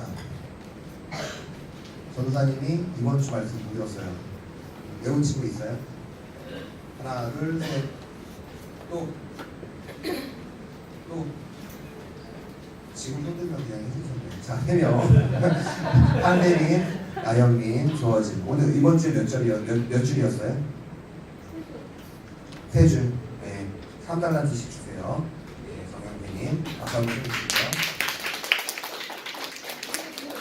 자, 전도사님이 이번 주 말씀. 외운 친구 있어요? 하나, 둘, 셋. 또, 또. 지금 손들면 그냥 해주셨네. 자, 해명. 한대민, 나영민, 조어진. 오늘 이번 주에 몇 절이요? 몇, 몇 줄이었어요? 세 줄. 네. 3달란트씩 주세요. 네, 성현태님. 박수 한번 해주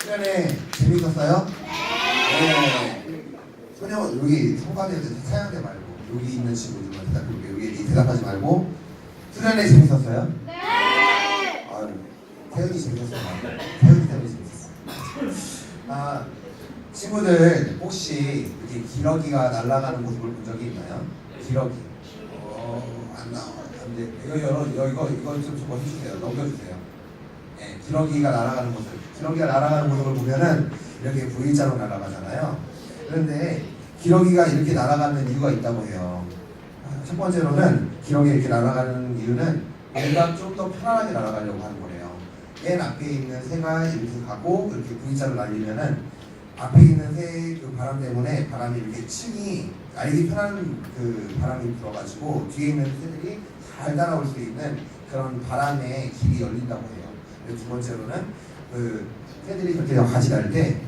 수련회 재밌었어요? 네. 소녀 여기 성관대 사양대 말고 여기 있는 친구들만 대답해볼게요. 여기 대답하지 말고 수련회 재밌었어요? 네. 아, 태연이 재밌었어요. 태연이 때문에 재밌었어요. 아 친구들 혹시 이렇게 기러기가 날아가는 모습을 본 적이 있나요? 기러기. 어안 나와. 안 돼. 이거 이거 이거 이거 좀 저거 해주세요. 넘겨주세요. 예, 기러기가 날아가는 모습. 기러기가 날아가는 모습을 보면은 이렇게 V자로 날아가잖아요. 그런데 기러기가 이렇게 날아가는 이유가 있다고 해요. 아, 첫 번째로는 기러기 이렇게 날아가는 이유는 얘가 좀 더 편안하게 날아가려고 하는 거래요. 맨 앞에 있는 새가 이렇게 가고 이렇게 V자로 날리면은 앞에 있는 새 그 바람 때문에 바람이 이렇게 층이 날기 편한 그 바람이 불어가지고 뒤에 있는 새들이 잘 따라올 수 있는 그런 바람의 길이 열린다고 해요. 그리고 두 번째로는 그 새들이 그렇게 같이 날 때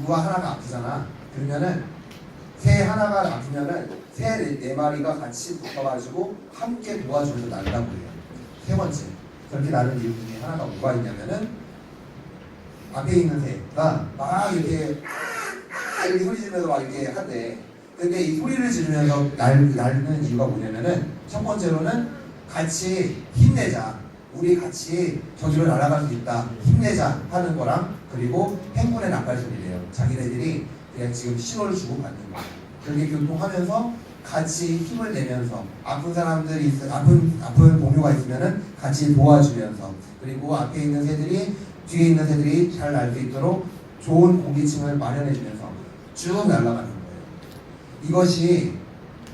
누가 하나가 아프잖아. 그러면은 새 하나가 아프면은 새 네 마리가 같이 붙어가지고 함께 도와줘서 날다고 해요. 세 번째 그렇게 나는 이유 중에 하나가 뭐가 있냐면은 앞에 있는 새가 막 이렇게 아 이렇게 소리 지르면서 막 이렇게 한대. 근데 이 소리를 지르면서 날, 날는 이유가 뭐냐면은 첫 번째로는 같이 힘내자. 우리 같이 저기로 날아갈 수 있다. 힘내자 하는 거랑 그리고 행군의 나팔소리래요. 자기네들이 그냥 지금 신호를 주고 받는 거예요. 그렇게 교통하면서 같이 힘을 내면서 아픈 사람들이 있, 아픈 아픈 동료가 있으면은 같이 도와주면서 그리고 앞에 있는 새들이 뒤에 있는 새들이 잘 날 수 있도록 좋은 공기층을 마련해주면서 쭉 날아가는 거예요. 이것이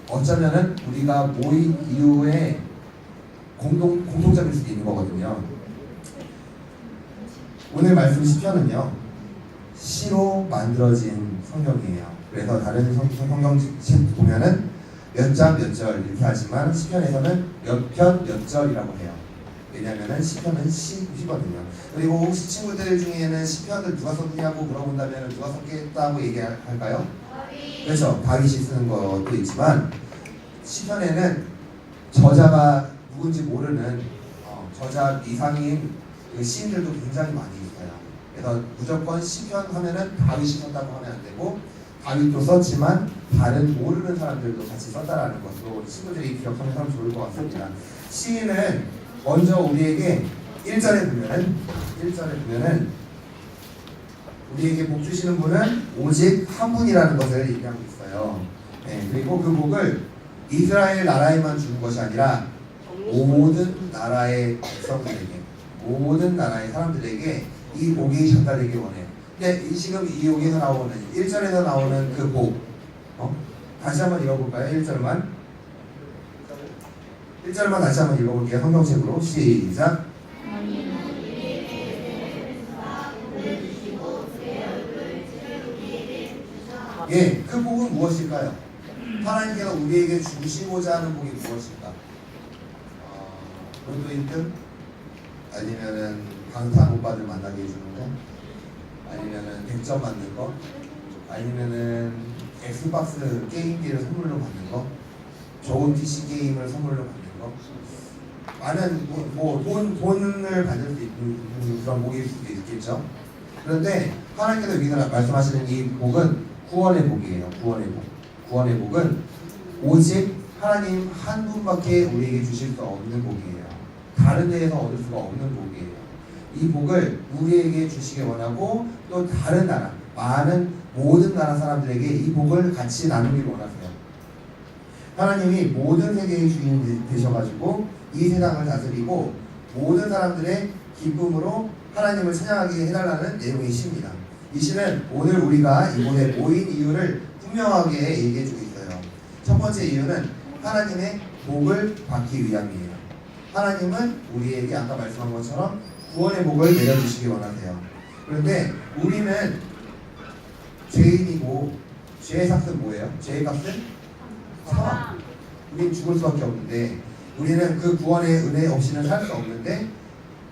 어쩌면은 우리가 모인 이후에 공동 공통점일 수도 있는 거거든요. 오늘 말씀 시편은요 시로 만들어진 성경이에요. 그래서 다른 성, 성경책 보면은 몇 장 몇 절 이렇게 하지만 시편에서는 몇 편 몇 절이라고 해요. 왜냐면은 시편은 시, 시거든요. 그리고 혹시 친구들 중에는 시편을 누가 썼냐고 물어본다면 누가 썼겠다고 얘기할까요? 그렇죠. 다윗이 쓰는 것도 있지만 시편에는 저자가 누군지 모르는 어, 저자 이상인 그 시인들도 굉장히 많이 있어요. 그래서 무조건 시편 하면은 다윗이 썼다고 하면 안 되고 다윗도 썼지만 다른 모르는 사람들도 같이 썼다라는 것으로 친구들이 기억하면 참 좋을 것 같습니다. 시인은 먼저 우리에게 1절에 보면은 1절에 보면은 우리에게 복 주시는 분은 오직 한 분이라는 것을 얘기하고 있어요. 네, 그리고 그 복을 이스라엘 나라에만 주는 것이 아니라 모든 나라의 백성들에게 모든 나라의 사람들에게 이 복이 전달되길 원해요. 근데 이 지금 이 여기서 나오는 1절에서 나오는 그 복, 어? 다시 한번 읽어볼까요? 1절만 1절만 다시 한번 읽어볼게요. 성경책으로 시작. 예, 그 복은 무엇일까요? 하나님께서 우리에게 주시고자 하는 복이 무엇일까? 어, 1등? 아니면은 방탄 오빠들 만나게 해주는 거? 아니면은 100점 맞는 거? 아니면은 엑스박스 게임기를 선물로 받는 거? 좋은 PC 게임을 선물로 받는 거? 많은 뭐, 뭐 돈, 돈을 받을 수 있는 그런 복일 수도 있겠죠. 그런데 하나님께서 여기서 말씀하시는 이 복은 구원의 복이에요. 구원의 복. 구원의 복은 오직 하나님 한 분밖에 우리에게 주실 수 없는 복이에요. 다른 데에서 얻을 수가 없는 복이에요. 이 복을 우리에게 주시기 원하고 또 다른 나라, 많은 모든 나라 사람들에게 이 복을 같이 나누길 원하세요. 하나님이 모든 세계의 주인 되셔가지고 이 세상을 다스리고 모든 사람들의 기쁨으로 하나님을 찬양하게 해달라는 내용의 시입니다. 이 시는 오늘 우리가 이곳에 모인 이유를 분명하게 얘기해주고 있어요. 첫 번째 이유는 하나님의 복을 받기 위함이에요. 하나님은 우리에게 아까 말씀한 것처럼 구원의 복을 내려주시기 원하세요. 그런데 우리는 죄인이고 죄의 삭은 뭐예요? 죄의 값은 사망. 우리는 죽을 수밖에 없는데 우리는 그 구원의 은혜 없이는 살 수 없는데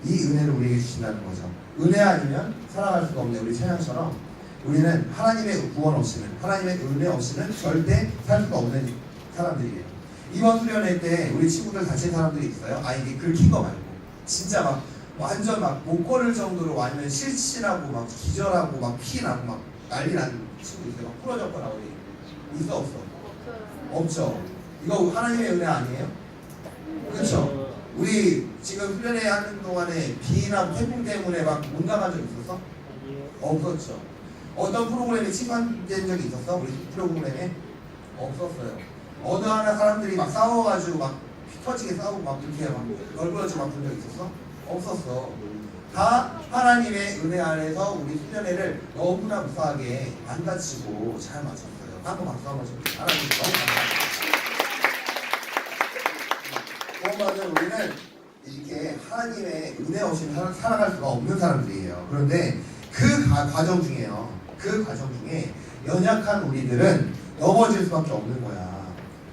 이 은혜를 우리에게 주신다는 거죠. 은혜 아니면 살아갈 수가 없는 우리 찬양처럼 우리는 하나님의 구원 없이는 하나님의 은혜 없이는 절대 살 수가 없는 사람들이에요. 이번 수련회 때 우리 친구들 다친 사람들이 있어요. 아 이게 긁힌 거 말고 진짜 막 완전 막 못 걸을 정도로 아니면 실신하고 막 기절하고 막 피 나고 막 난리 난 친구 있어요. 막 부러졌거나 우리 있어 없어? 없죠. 이거 하나님의 은혜 아니에요? 그렇죠. 우리 지금 훈련회 하는 동안에 비나 태풍 때문에 막 못 나간 적 있었어? 없었죠. 어떤 프로그램에 침반된 적이 있었어? 우리 프로그램에? 없었어요. 어느 하나 사람들이 막 싸워가지고 막 피 터지게 싸우고 막 이렇게 막 얼굴어지고 막 그런 적 있었어? 없었어. 다 하나님의 은혜 안에서 우리 훈련회를 너무나 무사하게 안 다치고 잘 마쳤어요. 한번 박수 한번 쳐주세요. 하나님 너무 감사합니다. 구원받은 우리는 이렇게 하나님의 은혜 없이 살- 살아갈 수가 없는 사람들이에요. 그런데 그 가- 과정 중에요. 그 과정 중에 연약한 우리들은 넘어질 수밖에 없는 거야.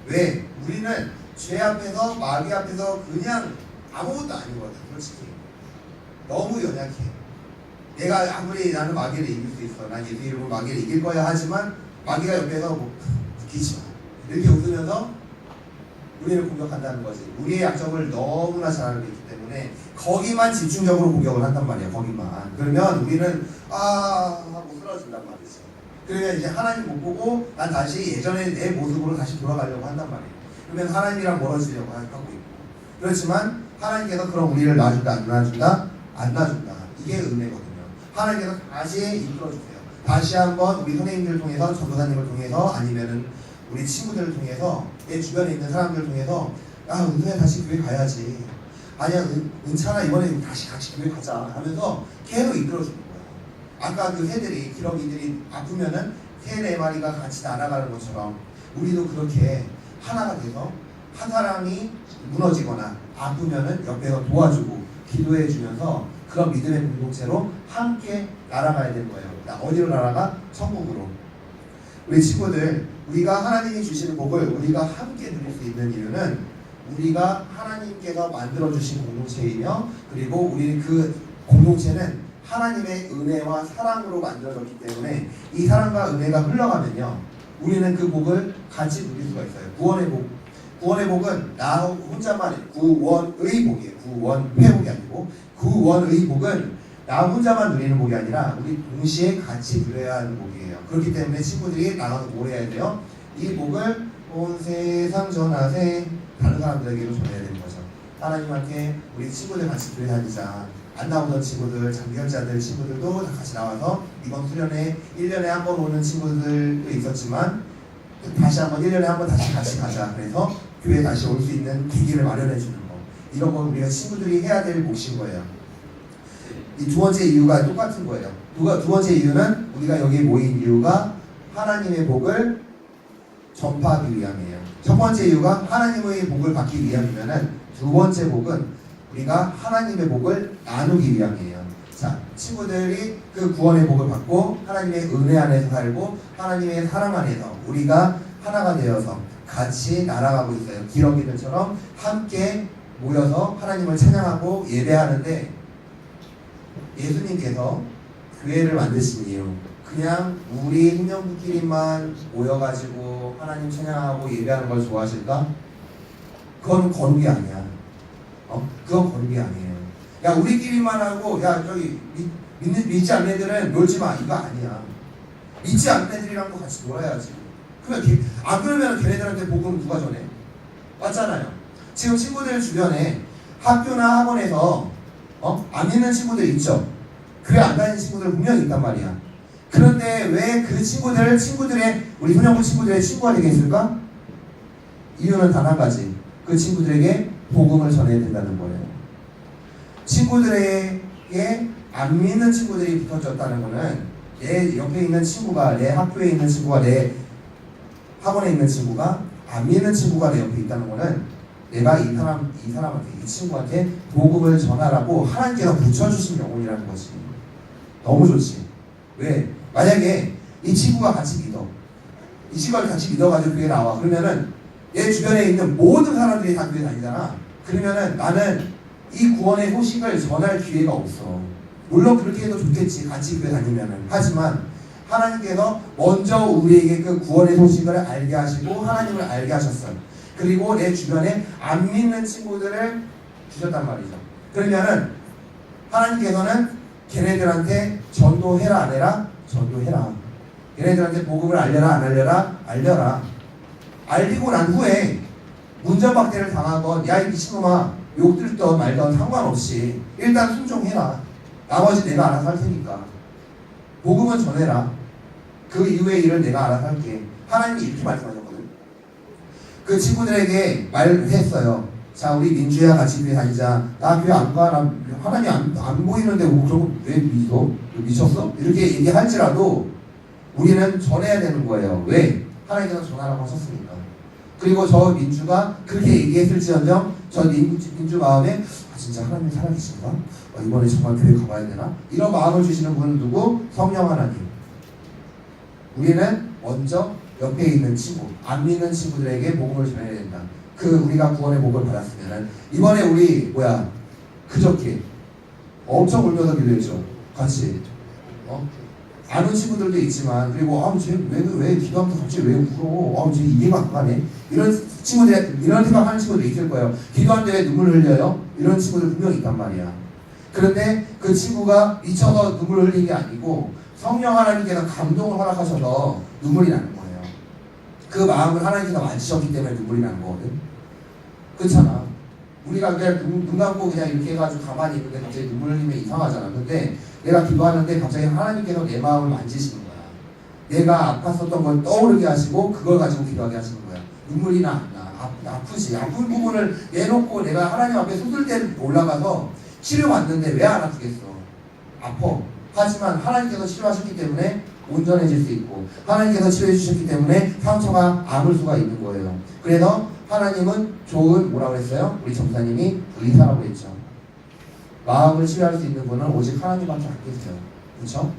왜? 우리는 죄 앞에서 마귀 앞에서 그냥 아무것도 아닌 거야. 솔직히. 너무 연약해. 내가 아무리 나는 마귀를 이길 수 있어. 난 예수 이름으로 마귀를 이길 거야 하지만 마귀가 옆에서 뭐 웃기지 마. 이렇게 웃으면서 우리를 공격한다는 거지. 우리의 약점을 너무나 잘 알고 있기 때문에 거기만 집중적으로 공격을 한단 말이야. 거기만. 그러면 우리는 아 하고 쓰러진단 말이지. 그러면 이제 하나님 못 보고 난 다시 예전의 내 모습으로 다시 돌아가려고 한단 말이야. 그러면 하나님이랑 멀어지려고 하고 있고. 그렇지만 하나님께서 그럼 우리를 놔준다 안 놔준다 안 놔준다. 이게 은혜거든요. 하나님께서 다시 이끌어주세요. 다시 한번 우리 선생님들을 통해서 전도사님을 통해서 아니면은 우리 친구들을 통해서 내 주변에 있는 사람들을 통해서 야 은혜야 다시 교회 가야지 아니야 은, 은찬아 이번에 다시 같이 교회 가자 하면서 계속 거야 아까 그 새들이 기러기들이 아프면은 새 네 마리가 같이 날아가는 것처럼 우리도 그렇게 하나가 돼서 한 사람이 무너지거나 아프면은 옆에서 도와주고 기도해 주면서 그런 믿음의 공동체로 함께 날아가야 되는 거예요 나 어디로 날아가? 천국으로 우리 친구들 우리가 하나님이 주시는 복을 우리가 함께 누릴 수 있는 이유는 우리가 하나님께서 만들어 주신 공동체이며 그리고 우리 그 공동체는 하나님의 은혜와 사랑으로 만들어졌기 때문에 이 사랑과 은혜가 흘러가면요 우리는 그 복을 같이 누릴 수가 있어요 구원의 복 구원의 복은 나 혼자만의 구원의 복이에요 구원의 복이 아니고 구원의 복은 나 혼자만 누리는 복이 아니라 우리 동시에 같이 누려야 하는 복이에요. 그렇기 때문에 친구들이 나가서 뭘 해야 돼요? 이 복을 온 세상 전하세 다른 사람들에게도 전해야 되는 거죠. 하나님한테 우리 친구들 같이 교회 다니자. 안 나오던 친구들, 장기현자들 친구들도 다 같이 나와서 이번 수련회 1년에 한 번 오는 친구들도 있었지만 다시 한번 1년에 한 번 다시 같이 가자. 그래서 교회 다시 올 수 있는 계기를 마련해 주는 거. 이런 건 우리가 친구들이 해야 될 몫인 거예요. 이 두 번째 이유가 똑같은 거예요. 누가 두 번째 이유는 우리가 여기 모인 이유가 하나님의 복을 전파하기 위함이에요. 첫 번째 이유가 하나님의 복을 받기 위함이면은 두 번째 복은 우리가 하나님의 복을 나누기 위함이에요. 자, 친구들이 그 구원의 복을 받고 하나님의 은혜 안에서 살고 하나님의 사랑 안에서 우리가 하나가 되어서 같이 날아가고 있어요. 기러기들처럼 함께 모여서 하나님을 찬양하고 예배하는데 예수님께서 교회를 만드신 이유 그냥 우리 hin정부끼리만 모여가지고 하나님 찬양하고 예배하는 걸 좋아하실까? 그건 거룩이 아니야. 어? 그건 거룩이 아니에요. 야 우리끼리만 하고 야 저기 믿, 믿는, 믿지 않는 애들은 놀지 마 이거 아니야. 믿지 않는 애들이랑도 같이 놀아야지. 그러면 걔- 안 그러면 걔네들한테 복음 누가 전해? 맞잖아요. 지금 친구들 주변에 학교나 학원에서 어? 안 믿는 친구들 있죠. 교회 안 다니는 친구들 분명히 있단 말이야. 그런데 왜 그 친구들, 친구들의 우리 훈련부 친구들의 친구가 되겠을까? 이유는 단 한 가지. 그 친구들에게 복음을 전해야 된다는 거예요. 친구들에게 안 믿는 친구들이 붙어졌다는 거는 내 옆에 있는 친구가 내 학교에 있는 친구가 내 학원에 있는 친구가 안 믿는 친구가 내 옆에 있다는 거는 내가 이 사람 이 사람한테 이 친구한테 복음을 전하라고 하나님께서 붙여주신 영혼이라는 것이 너무 좋지. 왜? 만약에 이 친구가 같이 믿어. 이 친구가 같이 믿어가지고 교회 나와. 그러면은 얘 주변에 있는 모든 사람들이 다 교회 다니잖아. 그러면은 나는 이 구원의 소식을 전할 기회가 없어. 물론 그렇게 해도 좋겠지. 같이 교회 다니면은. 하지만 하나님께서 먼저 우리에게 그 구원의 소식을 알게 하시고 하나님을 알게 하셨어요. 그리고 내 주변에 안 믿는 친구들을 주셨단 말이죠. 그러면은 하나님께서는 걔네들한테 전도해라 안 해라? 전도해라. 걔네들한테 복음을 알려라 안 알려라? 알려라. 알리고 난 후에 문전박대를 당하건 야 이 미친놈아 욕 들던 말던 상관없이 일단 순종해라. 나머지 내가 알아서 할 테니까. 복음은 전해라. 그 이후의 일을 내가 알아서 할게. 하나님이 이렇게 말씀하셨거든. 그 친구들에게 말했어요. 자, 우리 민주야 같이 교회 다니자. 나 교회 안 가. 나 하나님 안, 안 보이는데 뭐 그럼 왜 믿어? 미쳤어? 이렇게 얘기할지라도 우리는 전해야 되는 거예요. 왜? 하나님께서 전하라고 하셨으니까. 그리고 저 민주가 그렇게 얘기했을지언정 저 민주, 민주 마음에 아, 진짜 하나님 살아계신가? 어, 이번에 정말 교회 가봐야 되나? 이런 마음을 주시는 분은 누구? 성령 하나님. 우리는 먼저 옆에 있는 친구, 안 믿는 친구들에게 복음을 전해야 된다. 그 우리가 구원의 복을 받았으면 이번에 우리 뭐야 그저께 엄청 울면서 기도했죠. 같이. 어? 아는 친구들도 있지만 그리고 아쟤왜왜 기도하면서 갑자기 왜 울어? 아쟤 이해가 안 가네. 이런 친구들 이런 생각하는 친구들 있을 거예요. 기도하는데 왜 눈물 흘려요? 이런 친구들 분명히 있단 말이야. 그런데 그 친구가 미쳐서 눈물 흘린 게 아니고 성령 하나님께서 감동을 허락하셔서 눈물이 나는 거예요. 그 마음을 하나님께서 만지셨기 때문에 눈물이 나는 거거든. 그렇잖아. 우리가 그냥 눈, 눈 감고 그냥 이렇게 해가지고 가만히 있는데 갑자기 눈물 흘리면 이상하잖아. 근데 내가 기도하는데 갑자기 하나님께서 내 마음을 만지시는 거야. 내가 아팠었던 걸 떠오르게 하시고 그걸 가지고 기도하게 하시는 거야. 눈물이 나. 아, 아프지. 아픈 부분을 내놓고 내가 하나님 앞에 때 올라가서 치료받는데 왜 안 아프겠어? 아파. 하지만 하나님께서 치료하셨기 때문에 온전해질 수 있고 하나님께서 치료해 주셨기 때문에 상처가 아물 수가 있는 거예요. 그래서 하나님은 좋은 뭐라고 했어요? 우리 전사님이 의사라고 했죠. 마음을 치료할 수 있는 분은 오직 하나님밖에 안 계세요. 그렇죠?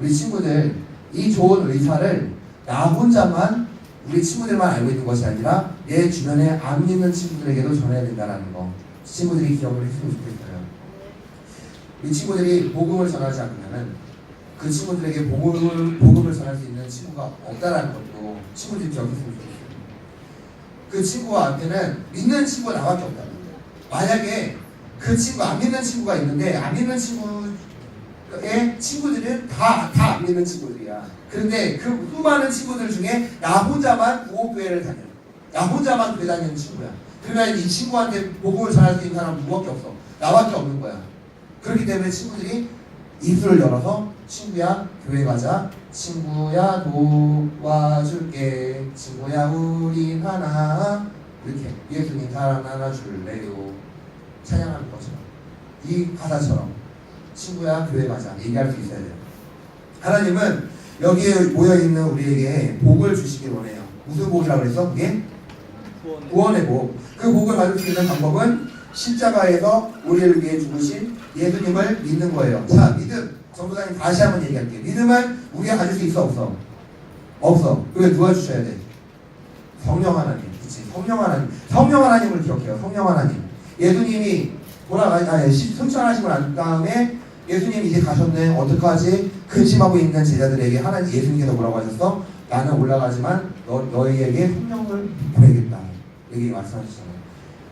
우리 친구들 이 좋은 의사를 나 혼자만 우리 친구들만 알고 있는 것이 아니라 내 주변에 안 믿는 친구들에게도 전해야 된다는 거. 친구들이 기억을 했으면 좋겠어요. 이 친구들이 복음을 전하지 않으면은 그 친구들에게 복음을 복음을 전할 수 있는 친구가 없다라는 것도 친구들이 기억했으면 좋겠어요. 그 친구한테는 믿는 친구가 나밖에 없다는 거예요. 만약에 그 친구 안 믿는 친구가 있는데 안 믿는 친구 의 친구들은 다 다 안 믿는 친구들이야. 그런데 그 수많은 친구들 중에 나 혼자만 구호교회를 다녀. 나 혼자만 교회 다니는 친구야. 그러면 이 친구한테 복음을 전할 수 있는 사람은 누구밖에 없어. 나밖에 없는 거야. 그렇기 때문에 친구들이 입술을 열어서 친구야 교회 가자 친구야 도와줄게 친구야 우린 하나 이렇게 예수님 사랑 나눠줄래요 찬양하는 것처럼 이 가사처럼 친구야 교회 가자 얘기할 수 있어야 돼요 하나님은 여기에 모여 있는 우리에게 복을 주시길 원해요 무슨 복이라고 그랬어? 그게? 구원의 복. 그 복을 받을 수 있는 방법은 십자가에서 우리를 위해 죽으신 예수님을 믿는 거예요. 자, 믿음. 전부장님 다시 한번 얘기할게요. 믿음은 우리가 가질 수 있어, 없어? 없어. 그게 누가 주셔야 돼? 성령 하나님. 그치? 성령 하나님. 성령 하나님을 기억해요. 성령 하나님. 예수님이 돌아가, 아니, 승천하시고 난 다음에 예수님이 이제 가셨네. 어떡하지? 근심하고 있는 제자들에게 하나님 예수님께서 뭐라고 하셨어? 나는 올라가지만 너, 너희에게 성령을 보내겠다. 여기 말씀하셨잖아요.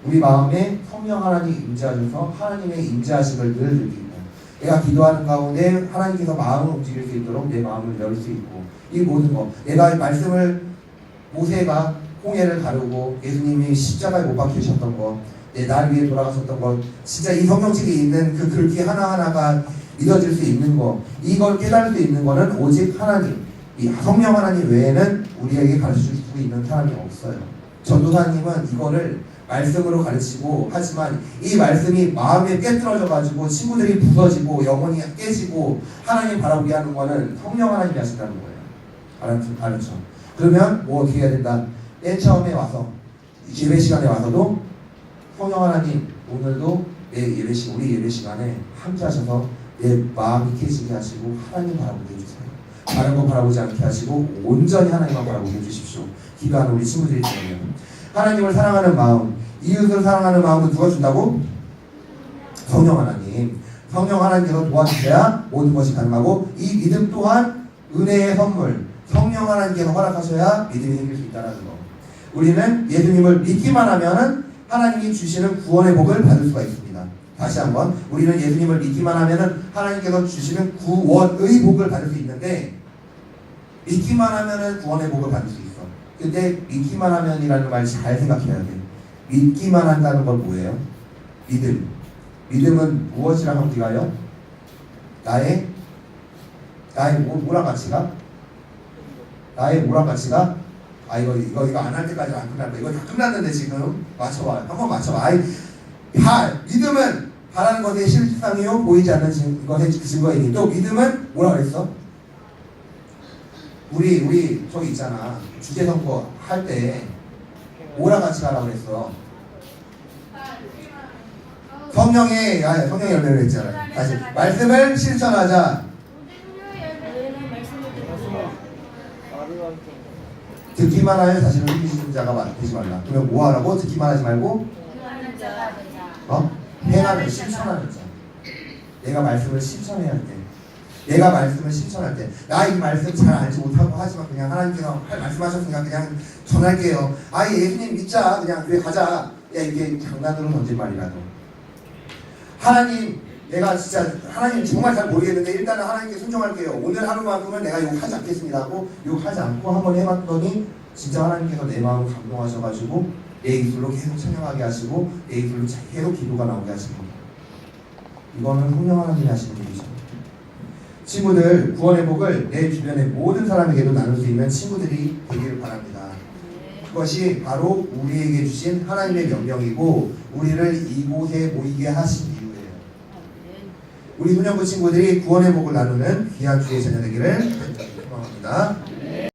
우리 마음에 성령 하나님 임재하셔서 하나님의 임재하심을 늘 느끼고 내가 기도하는 가운데 하나님께서 마음을 움직일 수 있도록 내 마음을 열 수 있고 이 모든 거 내가 말씀을 모세가 홍해를 가르고 예수님이 십자가에 못 박히셨던 거 내날 위해 돌아가셨던 것 진짜 이 성경책에 있는 그 글귀 하나하나가 믿어질 수 있는 거 이걸 깨달을 수 있는 거는 오직 하나님 이 성령 하나님 외에는 우리에게 가르칠 수 있는 사람이 없어요 전도사님은 이거를 말씀으로 가르치고 하지만 이 말씀이 마음에 깨뜨려져 가지고 친구들이 부서지고 영혼이 깨지고 하나님 바라보게 하는 거는 성령 하나님이 하신다는 거예요. 알았죠? 알았죠? 그러면 뭐 어떻게 해야 된다? 맨 처음에 와서 예배 시간에 와서도 성령 하나님 오늘도 내 예배 시 우리 예배 시간에 함께 하셔서 내 마음이 깨지게 하시고 하나님 바라보게 해주세요. 다른 거 바라보지 않게 하시고 온전히 하나님만 바라보게 해주십시오. 기도하는 우리 친구들이 되면 하나님을 사랑하는 마음, 이웃을 사랑하는 마음은 누가 준다고? 성령 하나님. 성령 하나님께서 도와주셔야 모든 것이 가능하고 이 믿음 또한 은혜의 선물, 성령 하나님께서 허락하셔야 믿음이 생길 수 있다는 거. 우리는 예수님을 믿기만 하면은 하나님이 주시는 구원의 복을 받을 수가 있습니다. 다시 한번 우리는 예수님을 믿기만 하면은 하나님께서 주시는 구원의 복을 받을 수 있는데 믿기만 하면은 구원의 복을 받을 수 있어. 근데 믿기만 하면이라는 말 잘 생각해야 돼. 믿기만 한다는 건 뭐예요? 믿음. 믿음은 무엇이랑 함께가요? 나의 나의 뭐, 뭐랑 같이 가? 나의 뭐랑 같이 가? 아 이거 이거 이거 안 할 때까지 안 거야. 이거 다 끝났는데 지금 맞춰봐. 한번 맞춰봐. 아이 다 믿음은 바라는 것의 실상이요 보이지 않는 증- 것의 증거이니 또 믿음은 뭐라 그랬어? 우리 우리 저기 있잖아 주제 선거 할때 뭐랑 같이 가라고 그랬어? 성령의 아 성령의 열매를 했잖아. 다시 말씀을 실천하자. 듣기만 하여 자신을 이기시는 자가 되지 말라. 그러면 뭐 하라고? 듣기만 하지 말고 어? 행하는 실천하는 자. 내가 말씀을 실천해야 돼. 내가 말씀을 실천할 때, 나 이 말씀 잘 알지 못하고 하지만 그냥 하나님께서 할 말씀하셨으니까 그냥 전할게요. 아 예수님 믿자. 그냥 그래 가자. 야 이게 장난으로 던진 말이라도. 하나님, 내가 진짜 하나님 정말 잘 모르겠는데 일단은 하나님께 순종할게요. 오늘 하루만큼은 내가 욕하지 않겠습니다 하고 욕하지 않고 한번 해봤더니 진짜 하나님께서 내 마음을 감동하셔가지고 내 입술로 계속 찬양하게 하시고 내 입술로 계속 기도가 나오게 하십니다. 이거는 성령 하나님이 하시는 일이죠. 친구들 구원의 복을 내 주변의 모든 사람에게도 나눌 수 있는 친구들이 되기를 바랍니다. 그것이 바로 우리에게 주신 하나님의 명령이고 우리를 이곳에 모이게 하신. 우리 소년부 친구들이 구원의 복을 나누는 귀한 주의 자녀 되기를 소망합니다.